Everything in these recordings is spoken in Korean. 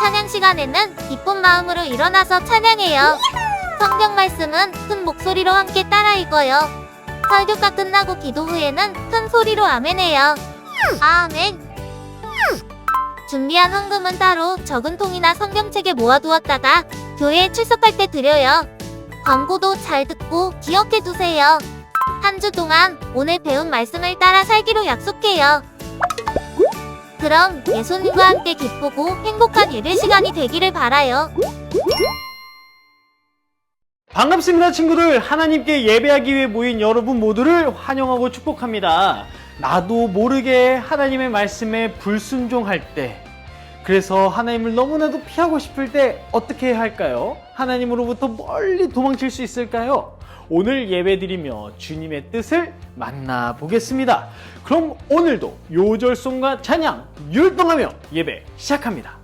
찬양 시간에는 기쁜 마음으로 일어나서 찬양해요. 성경 말씀은 큰 목소리로 함께 따라 읽어요. 설교가 끝나고 기도 후에는 큰 소리로 아멘해요. 아멘. 준비한 헌금은 따로 적은 통이나 성경책에 모아두었다가 교회에 출석할 때 드려요. 광고도 잘 듣고 기억해 두세요. 한 주 동안 오늘 배운 말씀을 따라 살기로 약속해요. 그럼 예수님과 함께 기쁘고 행복한 예배 시간이 되기를 바라요. 반갑습니다, 친구들. 하나님께 예배하기 위해 모인 여러분 모두를 환영하고 축복합니다. 나도 모르게 하나님의 말씀에 불순종할 때, 그래서 하나님을 너무나도 피하고 싶을 때 어떻게 해야 할까요? 하나님으로부터 멀리 도망칠 수 있을까요? 오늘 예배드리며 주님의 뜻을 만나보겠습니다. 그럼 오늘도 요절송과 찬양 율동하며 예배 시작합니다.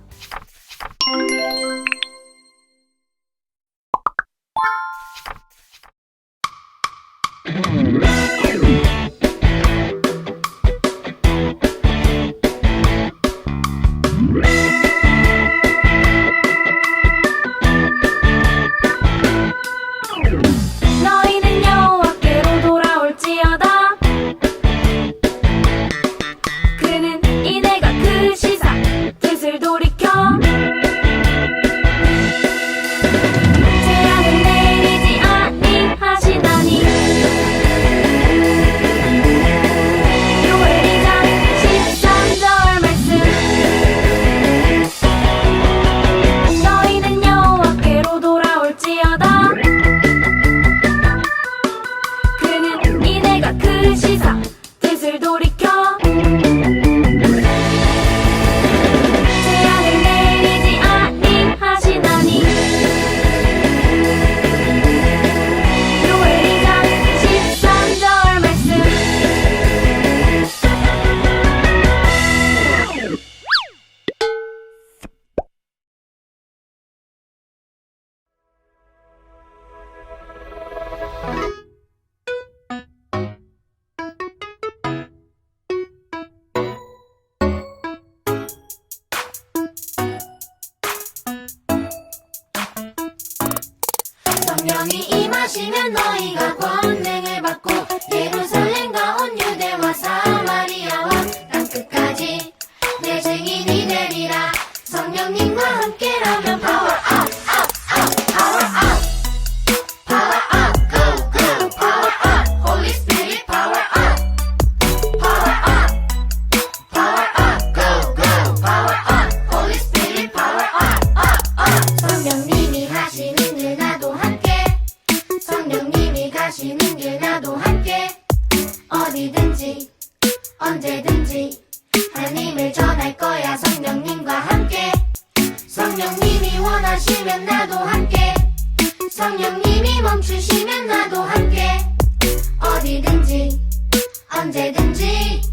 되리라. 성령님과 함께라면 언제든지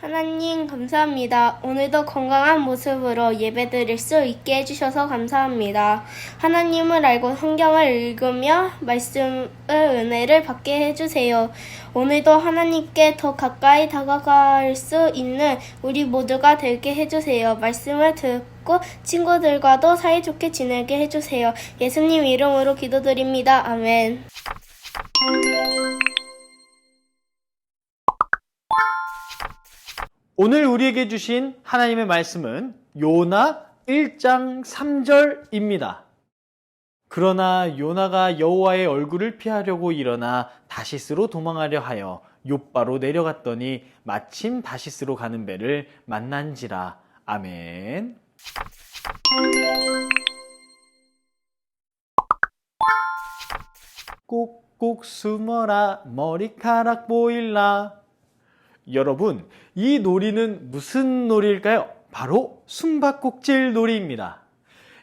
하나님 감사합니다. 오늘도 건강한 모습으로 예배드릴 수 있게 해주셔서 감사합니다. 하나님을 알고 성경을 읽으며 말씀의 은혜를 받게 해주세요. 오늘도 하나님께 더 가까이 다가갈 수 있는 우리 모두가 되게 해주세요. 말씀을 듣고 친구들과도 사이좋게 지내게 해주세요. 예수님 이름으로 기도드립니다. 아멘. 오늘 우리에게 주신 하나님의 말씀은 요나 1장 3절입니다. 그러나 요나가 여호와의 얼굴을 피하려고 일어나 다시스로 도망하려 하여 욥바로 내려갔더니 마침 다시스로 가는 배를 만난지라. 아멘. 꼭 꼭 숨어라 머리카락 보일라. 여러분, 이 놀이는 무슨 놀이일까요? 바로 숨바꼭질 놀이입니다.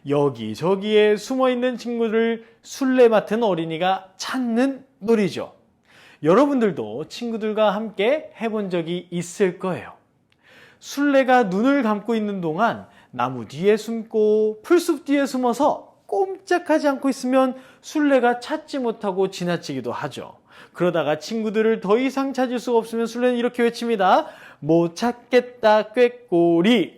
여기저기에 숨어 있는 친구를 술래 맡은 어린이가 찾는 놀이죠. 여러분들도 친구들과 함께 해본 적이 있을 거예요. 술래가 눈을 감고 있는 동안 나무 뒤에 숨고 풀숲 뒤에 숨어서 꼼짝하지 않고 있으면 술래가 찾지 못하고 지나치기도 하죠. 그러다가 친구들을 더 이상 찾을 수가 없으면 술래는 이렇게 외칩니다. 못 찾겠다 꾀꼬리.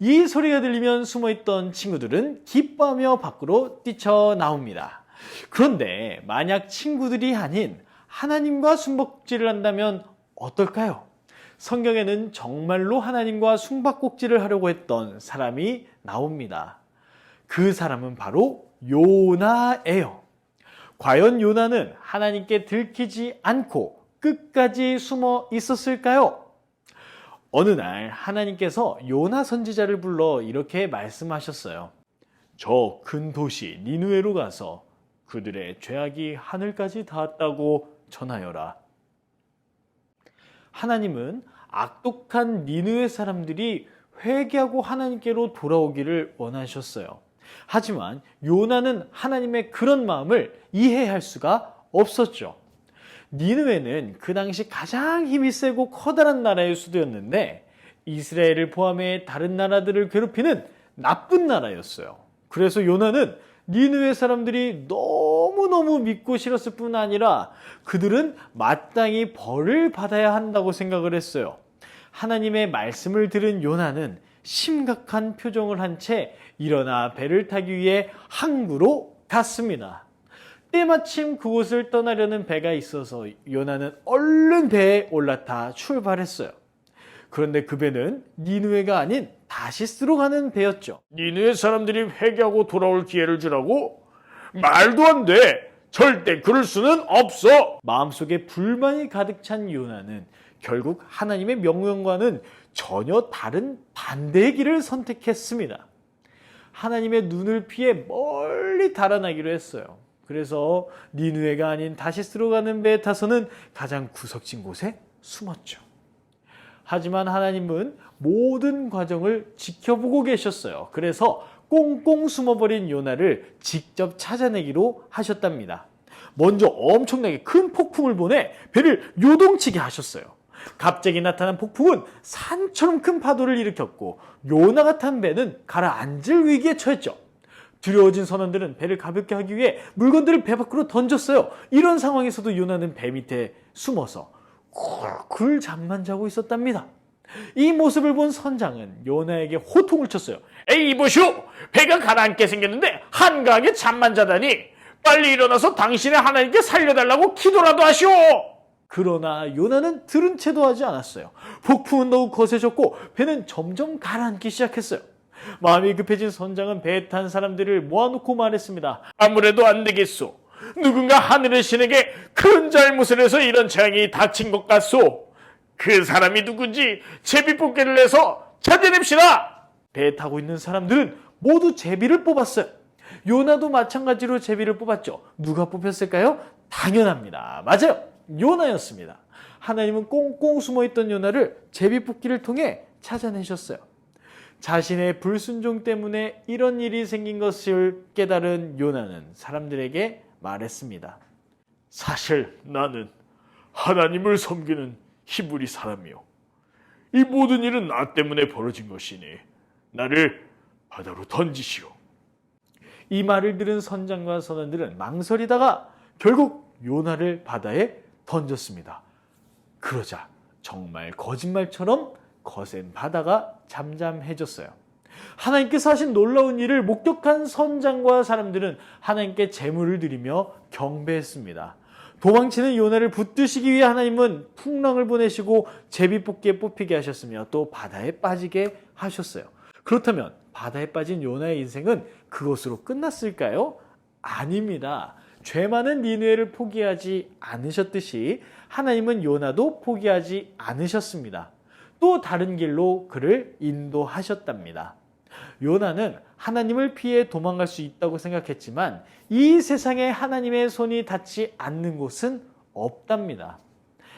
이 소리가 들리면 숨어있던 친구들은 기뻐하며 밖으로 뛰쳐나옵니다. 그런데 만약 친구들이 아닌 하나님과 숨바꼭질을 한다면 어떨까요? 성경에는 정말로 하나님과 숨바꼭질을 하려고 했던 사람이 나옵니다. 그 사람은 바로 요나예요. 과연 요나는 하나님께 들키지 않고 끝까지 숨어 있었을까요? 어느 날 하나님께서 요나 선지자를 불러 이렇게 말씀하셨어요. 저 큰 도시 니누에로 가서 그들의 죄악이 하늘까지 닿았다고 전하여라. 하나님은 악독한 니누의 사람들이 회개하고 하나님께로 돌아오기를 원하셨어요. 하지만 요나는 하나님의 그런 마음을 이해할 수가 없었죠. 니느웨는 그 당시 가장 힘이 세고 커다란 나라의 수도였는데 이스라엘을 포함해 다른 나라들을 괴롭히는 나쁜 나라였어요. 그래서 요나는 니느웨 사람들이 너무너무 믿고 싫었을 뿐 아니라 그들은 마땅히 벌을 받아야 한다고 생각을 했어요. 하나님의 말씀을 들은 요나는 심각한 표정을 한 채 일어나 배를 타기 위해 항구로 갔습니다. 때마침 그곳을 떠나려는 배가 있어서 요나는 얼른 배에 올라타 출발했어요. 그런데 그 배는 니누에가 아닌 다시스로 가는 배였죠. 니네 사람들이 회개하고 돌아올 기회를 주라고? 말도 안 돼. 절대 그럴 수는 없어. 마음속에 불만이 가득 찬 요나는 결국 하나님의 명령과는 전혀 다른 반대의 길을 선택했습니다. 하나님의 눈을 피해 멀리 달아나기로 했어요. 그래서 니누에가 아닌 다시스로 가는 배에 타서는 가장 구석진 곳에 숨었죠. 하지만 하나님은 모든 과정을 지켜보고 계셨어요. 그래서 꽁꽁 숨어버린 요나를 직접 찾아내기로 하셨답니다. 먼저 엄청나게 큰 폭풍을 보내 배를 요동치게 하셨어요. 갑자기 나타난 폭풍은 산처럼 큰 파도를 일으켰고 요나가 탄 배는 가라앉을 위기에 처했죠. 두려워진 선원들은 배를 가볍게 하기 위해 물건들을 배 밖으로 던졌어요. 이런 상황에서도 요나는 배 밑에 숨어서 굴 잠만 자고 있었답니다. 이 모습을 본 선장은 요나에게 호통을 쳤어요. 에이 이보시오. 배가 가라앉게 생겼는데 한가하게 잠만 자다니. 빨리 일어나서 당신의 하나님께 살려달라고 기도라도 하시오. 그러나 요나는 들은 채도 하지 않았어요. 폭풍은 더욱 거세졌고 배는 점점 가라앉기 시작했어요. 마음이 급해진 선장은 배에 탄 사람들을 모아놓고 말했습니다. 아무래도 안 되겠소. 누군가 하늘의 신에게 큰 잘못을 해서 이런 재앙이 닥친 것 같소. 그 사람이 누군지 제비뽑기를 해서 찾아냅시다. 배에 타고 있는 사람들은 모두 제비를 뽑았어요. 요나도 마찬가지로 제비를 뽑았죠. 누가 뽑혔을까요? 당연합니다. 맞아요. 요나였습니다. 하나님은 꽁꽁 숨어있던 요나를 제비 뽑기를 통해 찾아내셨어요. 자신의 불순종 때문에 이런 일이 생긴 것을 깨달은 요나는 사람들에게 말했습니다. 사실 나는 하나님을 섬기는 히브리 사람이요. 이 모든 일은 나 때문에 벌어진 것이니 나를 바다로 던지시오. 이 말을 들은 선장과 선원들은 망설이다가 결국 요나를 바다에 던졌습니다. 그러자 정말 거짓말처럼 거센 바다가 잠잠해졌어요. 하나님께서 하신 놀라운 일을 목격한 선장과 사람들은 하나님께 제물을 드리며 경배했습니다. 도망치는 요나를 붙드시기 위해 하나님은 풍랑을 보내시고 제비뽑기에 뽑히게 하셨으며 또 바다에 빠지게 하셨어요. 그렇다면 바다에 빠진 요나의 인생은 그것으로 끝났을까요? 아닙니다. 죄 많은 니누에를 포기하지 않으셨듯이 하나님은 요나도 포기하지 않으셨습니다. 또 다른 길로 그를 인도하셨답니다. 요나는 하나님을 피해 도망갈 수 있다고 생각했지만 이 세상에 하나님의 손이 닿지 않는 곳은 없답니다.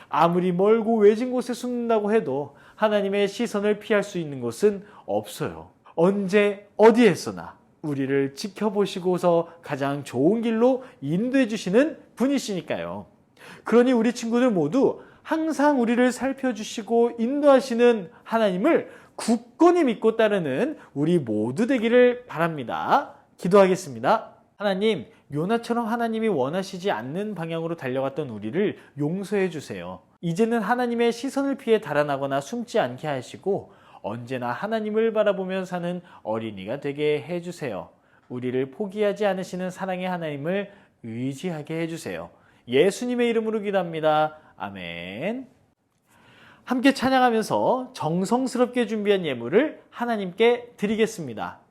아무리 멀고 외진 곳에 숨는다고 해도 하나님의 시선을 피할 수 있는 곳은 없어요. 언제 어디에서나 우리를 지켜보시고서 가장 좋은 길로 인도해 주시는 분이시니까요. 그러니 우리 친구들 모두 항상 우리를 살펴주시고 인도하시는 하나님을 굳건히 믿고 따르는 우리 모두 되기를 바랍니다. 기도하겠습니다. 하나님, 요나처럼 하나님이 원하시지 않는 방향으로 달려갔던 우리를 용서해 주세요. 이제는 하나님의 시선을 피해 달아나거나 숨지 않게 하시고 언제나 하나님을 바라보며 사는 어린이가 되게 해 주세요. 우리를 포기하지 않으시는 사랑의 하나님을 의지하게 해 주세요. 예수님의 이름으로 기도합니다. 아멘. 함께 찬양하면서 정성스럽게 준비한 예물을 하나님께 드리겠습니다.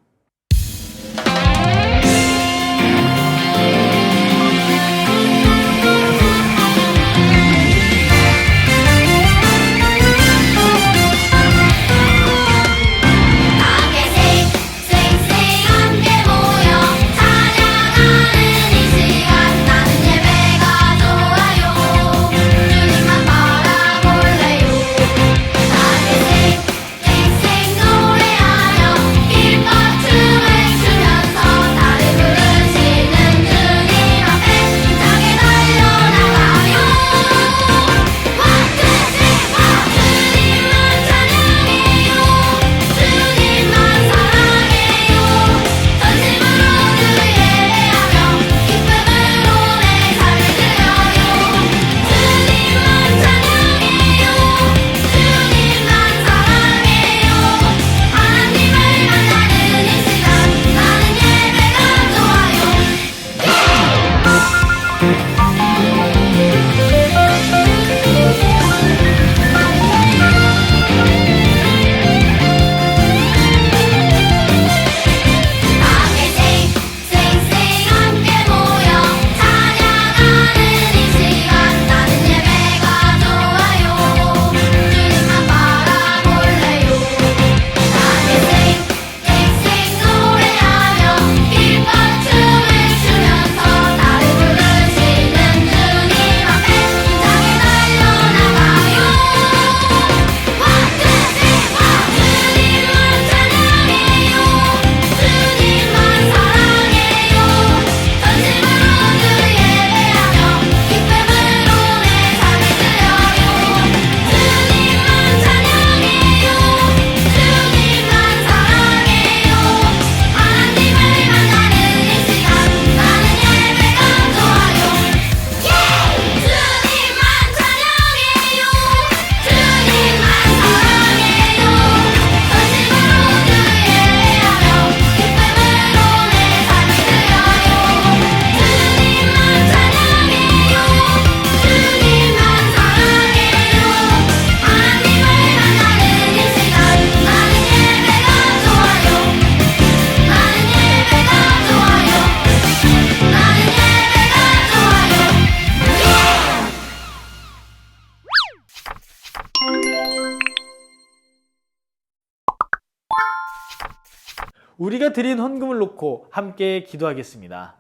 우리가 드린 헌금을 놓고 함께 기도하겠습니다.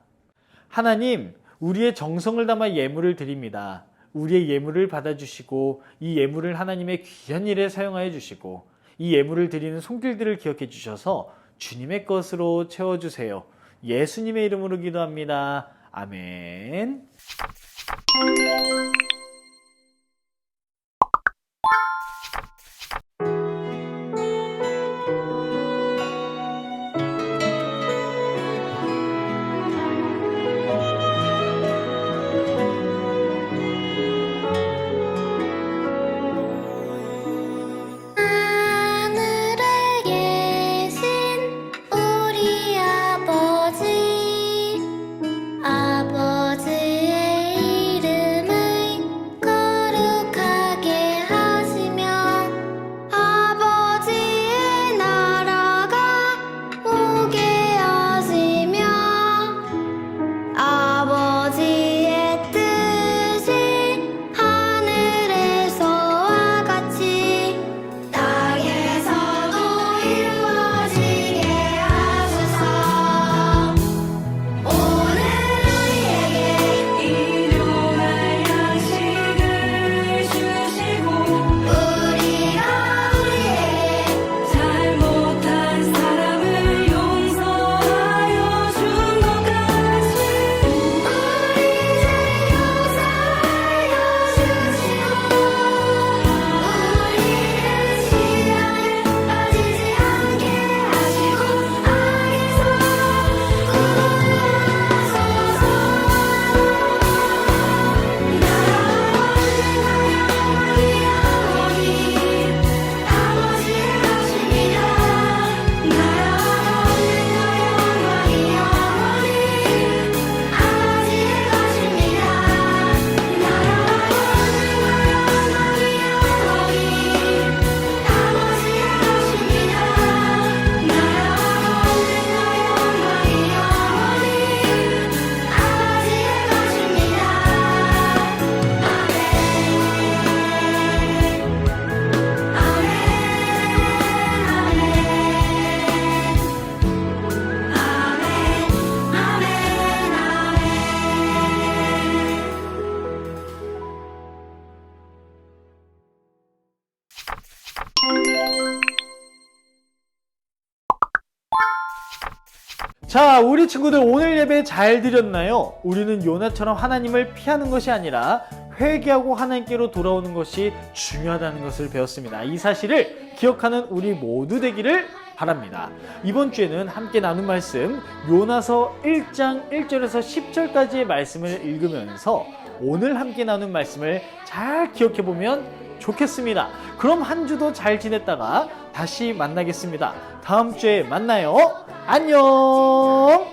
하나님, 우리의 정성을 담아 예물을 드립니다. 우리의 예물을 받아주시고 이 예물을 하나님의 귀한 일에 사용하여 주시고 이 예물을 드리는 손길들을 기억해 주셔서 주님의 것으로 채워주세요. 예수님의 이름으로 기도합니다. 아멘. 자, 우리 친구들 오늘 예배 잘 드렸나요? 우리는 요나처럼 하나님을 피하는 것이 아니라 회개하고 하나님께로 돌아오는 것이 중요하다는 것을 배웠습니다. 이 사실을 기억하는 우리 모두 되기를 바랍니다. 이번 주에는 함께 나눈 말씀 요나서 1장 1절에서 10절까지의 말씀을 읽으면서 오늘 함께 나눈 말씀을 잘 기억해 보면 좋겠습니다. 그럼 한 주도 잘 지냈다가 다시 만나겠습니다. 다음 주에 만나요. 안녕!